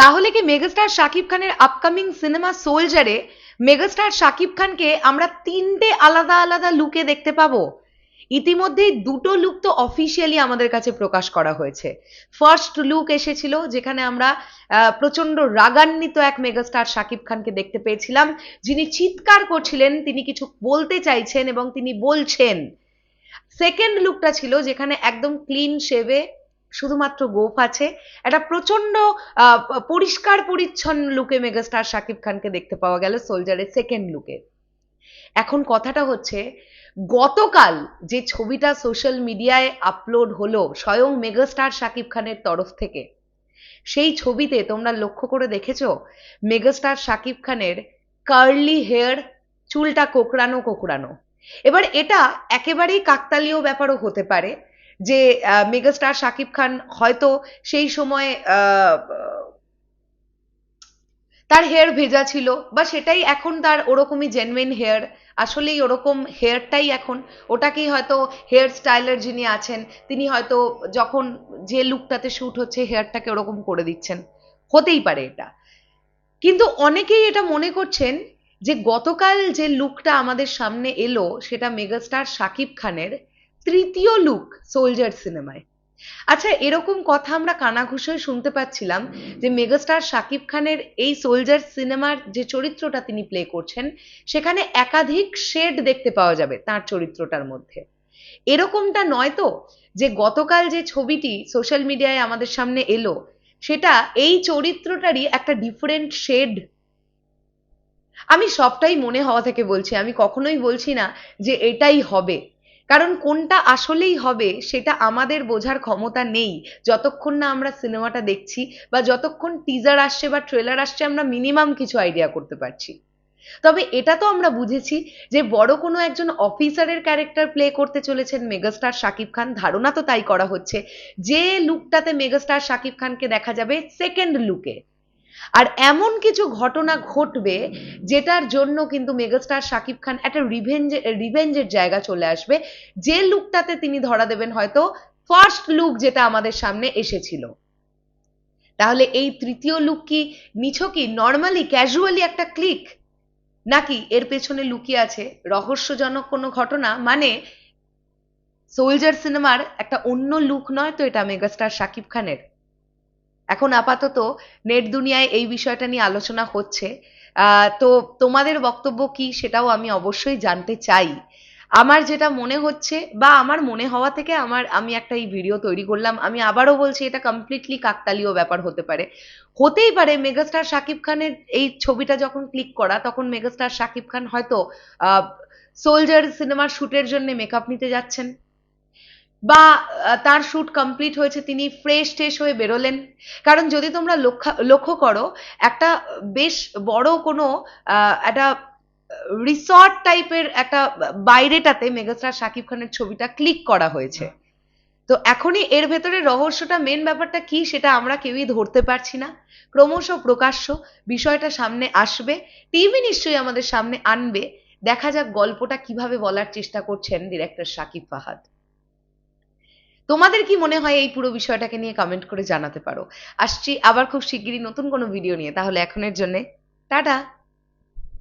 তাহলে কি মেগাস্টার শাকিব খানের আপকামিং সিনেমা সোলজারে মেগাস্টার শাকিব খানকে আমরা তিনটে আলাদা আলাদা লুকে দেখতে পাবো? ইতিমধ্যেই দুটো লুক তো অফিসিয়ালি আমাদের কাছে প্রকাশ করা হয়েছে। ফার্স্ট লুক এসেছিল যেখানে আমরা প্রচণ্ড রাগান্বিত এক মেগাস্টার শাকিব খানকে দেখতে পেয়েছিলাম। যিনি চিৎকার করছিলেন, তিনি কিছু বলতে চাইছেন এবং তিনি বলছেন। সেকেন্ড লুকটা ছিল যেখানে একদম ক্লিন শেভে শুধুমাত্র গোফ আছে। একটা প্রচণ্ড পরিষ্কার পরিচ্ছন্ন লুকে মেগাস্টার শাকিব খানকে দেখতে পাওয়া গেল সোলজারের সেকেন্ড লুকে এখন কথাটা হচ্ছে, গতকাল যে ছবিটা সোশ্যাল মিডিয়ায় আপলোড হলো স্বয়ং মেগাস্টার শাকিব খানের তরফ থেকে, সেই ছবিতে তোমরা লক্ষ্য করে দেখেছ, মেগাস্টার শাকিব খানের কার্লি হেয়ার চুলটা কোকড়ানো কোকড়ানো। এবার এটা একেবারেই কাকতালীয় ব্যাপারও হতে পারে যে মেগাস্টার শাকিব খান হয়তো সেই সময় তার হেয়ার ভেজা ছিল বা সেটাই এখন তার ওরকমই জেনুইন হেয়ার আসলেই ওরকম হেয়ারটাই এখন। ওটাকেই হয়তো হেয়ার স্টাইলার যিনি আছেন, তিনি হয়তো যখন যে লুকটাতে শ্যুট হচ্ছে হেয়ারটাকে ওরকম করে দিচ্ছেন। হতেই পারে এটা। কিন্তু অনেকেই এটা মনে করছেন যে, গতকাল যে লুকটা আমাদের সামনে এলো, সেটা মেগাস্টার শাকিব খানের তৃতীয় লুক সোলজার সিনেমায় আচ্ছা এরকম কথা আমরা কানাঘুষোয় শুনতে পাচ্ছিলাম যে মেগাস্টার শাকিব খানের এই সোলজার সিনেমার যে চরিত্রটা তিনি প্লে করছেন, সেখানে একাধিক শেড দেখতে পাওয়া যাবে তার চরিত্রটার মধ্যে। এরকমটা নয় তো যে গতকাল যে ছবিটি সোশ্যাল মিডিয়ায় আমাদের সামনে এলো, সেটা এই চরিত্রটারই একটা ডিফারেন্ট শেড আমি সবটাই মনে হওয়া থেকে বলছি, আমি কখনোই বলছি না যে এটাই হবে। কারণ কোনটা আসলেই হবে সেটা আমাদের বোঝার ক্ষমতা নেই। যতক্ষণ না আমরা সিনেমাটা দেখছি বা যতক্ষণ টিজার আসছে বা ট্রেলার আসছে, আমরা মিনিমাম কিছু আইডিয়া করতে পারছি। তবে এটা তো আমরা বুঝেছি যে বড় কোনো একজন অফিসারের ক্যারেক্টার প্লে করতে চলেছেন মেগাস্টার শাকিব খান, ধারণা তো তাই করা হচ্ছে। যে লুকটাতে মেগাস্টার শাকিব খানকে দেখা যাবে সেকেন্ড লুকে আর এমন কিছু ঘটনা ঘটবে যেটার জন্য কিন্তু মেগাস্টার শাকিব খান একটা রিভেঞ্জ রিভেঞ্জের জায়গা চলে আসবে। যে লুকটাতে তিনি ধরা দেবেন হয়তো ফার্স্ট লুক যেটা আমাদের সামনে এসেছিল। তাহলে এই তৃতীয় লুক কি নিছকই নর্মালি ক্যাজুয়ালি একটা ক্লিক নাকি এর পেছনে লুকিয়ে আছে রহস্যজনক কোনো ঘটনা? মানে সোলজার সিনেমার একটা অন্য লুক নয় তো এটা মেগাস্টার শাকিব খানের। এখন আপাতত নেট দুনিয়ায় এই বিষয়টা নিয়ে আলোচনা হচ্ছে। তো তোমাদের বক্তব্য কি সেটাও আমি অবশ্যই জানতে চাই। আমার যেটা মনে হচ্ছে বা আমার মনে হওয়া থেকে আমার, আমি একটা এই ভিডিও তৈরি করলাম। আমি আবারও বলছি এটা কমপ্লিটলি কাকতালীয় ব্যাপার হতে পারে। হতেই পারে মেগাস্টার শাকিব খানের এই ছবিটা যখন ক্লিক করা, তখন মেগাস্টার শাকিব খান হয়তো সোলজার সিনেমার শুটের জন্য মেকআপ নিতে যাচ্ছেন। বা তার শুট কমপ্লিট হয়েছে, তিনি ফ্রেশ ট্রেশ হয়ে বেরোলেন। কারণ যদি তোমরা লক্ষ্য করো, একটা বেশ বড় কোনো একটা রিসর্ট টাইপের একটা বাইরেটাতে মেগাস্টার শাকিব খানের ছবিটা ক্লিক করা হয়েছে। তো এখনই এর ভেতরে রহস্যটা মেন ব্যাপারটা কি, সেটা আমরা কেউই ধরতে পারছি না। ক্রমশ প্রকাশ্য বিষয়টা সামনে আসবে। টিভি নিশ্চয়ই আমাদের সামনে আনবে। দেখা যাক গল্পটা কীভাবে বলার চেষ্টা করছেন ডিরেক্টর শাকিব ফাহাদ। তোমাদের কি মনে হয় এই পুরো বিষয়টাকে নিয়ে কমেন্ট করে জানাতে পারো? আসছি আবার খুব শিগগিরই নতুন কোনো ভিডিও নিয়ে, তাহলে এখনের জন্যে, টাটা!